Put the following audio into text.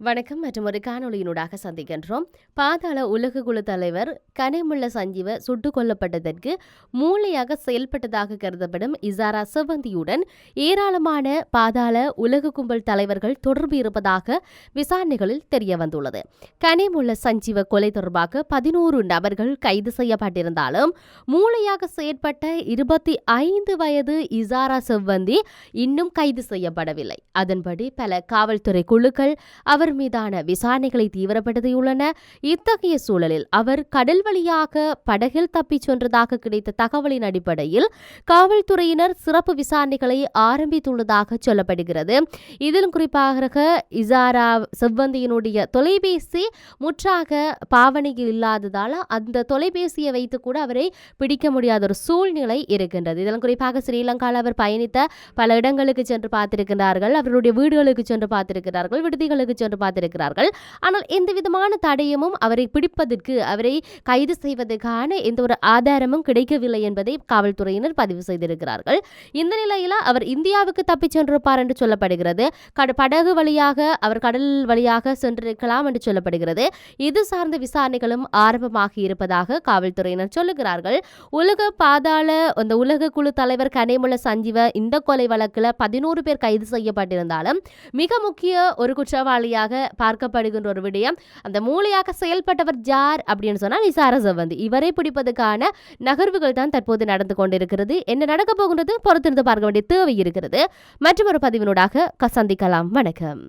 வணக்கம் மற்றும் ஒரு காணொளியினூடாக சந்திக்கின்றோம். பாதாள உலக குழு தலைவர் கனிமுள்ள சஞ்சீவ சுட்டுக் கொல்லப்பட்டதற்கு மூளையாக செயல்பட்டதாக கருதப்படும் இசாரா சிவந்தியுடன் ஏராளமான பாதாள உலக கும்பல் தலைவர்கள் தொடர்பு இருப்பதாக விசாரணைகளில் தெரிய வந்துள்ளது கனிமுள்ள சஞ்சீவ கொலை தொடர்பாக பதினோரு நபர்கள் கைது செய்யப்பட்டிருந்தாலும் மூளையாக செயற்பட்ட இருபத்தி ஐந்து வயது இசாரா செவ்வந்தி இன்னும் கைது செய்யப்படவில்லை. அதன்படி பல காவல்துறை குழுக்கள் அவர் அவர் மீதான விசாரணைகளை தீவிரப்படுத்தியுள்ளன இத்தகைய சூழலில் அவர் கடல் வழியாக படகில் தப்பிச் சென்றதாக கிடைத்த தகவலின் அடிப்படையில் காவல்துறையினர் சிறப்பு விசாரணைகளை ஆரம்பித்துள்ளதாக சொல்லப்படுகிறது. இதிலும் குறிப்பாக இசாரா செவ்வந்தியினுடைய தொலைபேசி முற்றாக பாவனையில் இல்லாததால் அந்த தொலைபேசியை வைத்து கூட அவரை பிடிக்க முடியாத ஒரு சூழ்நிலை இருக்கின்றது. இதன் குறிப்பாக ஸ்ரீலங்காவில் அவர் பயணித்த பல இடங்களுக்கு சென்று பார்த்திருக்கிறார்கள் அவருடைய வீடுகளுக்கு சென்று பார்த்திருக்கிறார்கள் விடுதிகளுக்கு சென்று பார்த்திருக்கிறார்கள் ஆனால் எந்த விதமான தடயமும் அவரை பிடிப்பதற்கு அவரை கைது செய்வதற்கான எந்த ஒரு ஆதாரமும் கிடைக்கவில்லை என்பதை காவல்துறையினர் பதிவு செய்திருக்கிறார்கள். இந்த நிலையில் அவர் இந்தியாவுக்கு தப்பிச் சென்றிருப்பார் என்று சொல்லப்படுகிறது. படகு வழியாக அவர் கடல் வழியாக சென்றிருக்கலாம் என்று சொல்லப்படுகிறது. இது சார்ந்த விசாரணைகளும் ஆரம்பமாகி இருப்பதாக காவல்துறையினர் சொல்லுகிறார்கள். உலக பாதாள அந்த உலக குழு தலைவர் கனிமுள்ள சஞ்சீவ இந்த கொலை வழக்கில் பதினோரு பேர் கைது செய்யப்பட்டிருந்தாலும் மிக முக்கிய ஒரு குற்றவாளியாக மூளையாக பார்க்கப்படுகின்ற ஒரு விடயம். அந்த மூளையாக செயல்பட்டவர் ஜார் அப்படின்னு சொன்னால் நிசார சவந்தி இவரை பிடிப்பதற்கான நகர்வுகள் தான் தற்போது நடந்து கொண்டிருக்கிறது. என்ன நடக்க போகின்றது? பொறுத்திருந்து பார்க்க வேண்டிய தேவை இருக்கிறது. மற்றும் ஒரு பதிவினூடாக சந்திக்கலாம். வணக்கம்.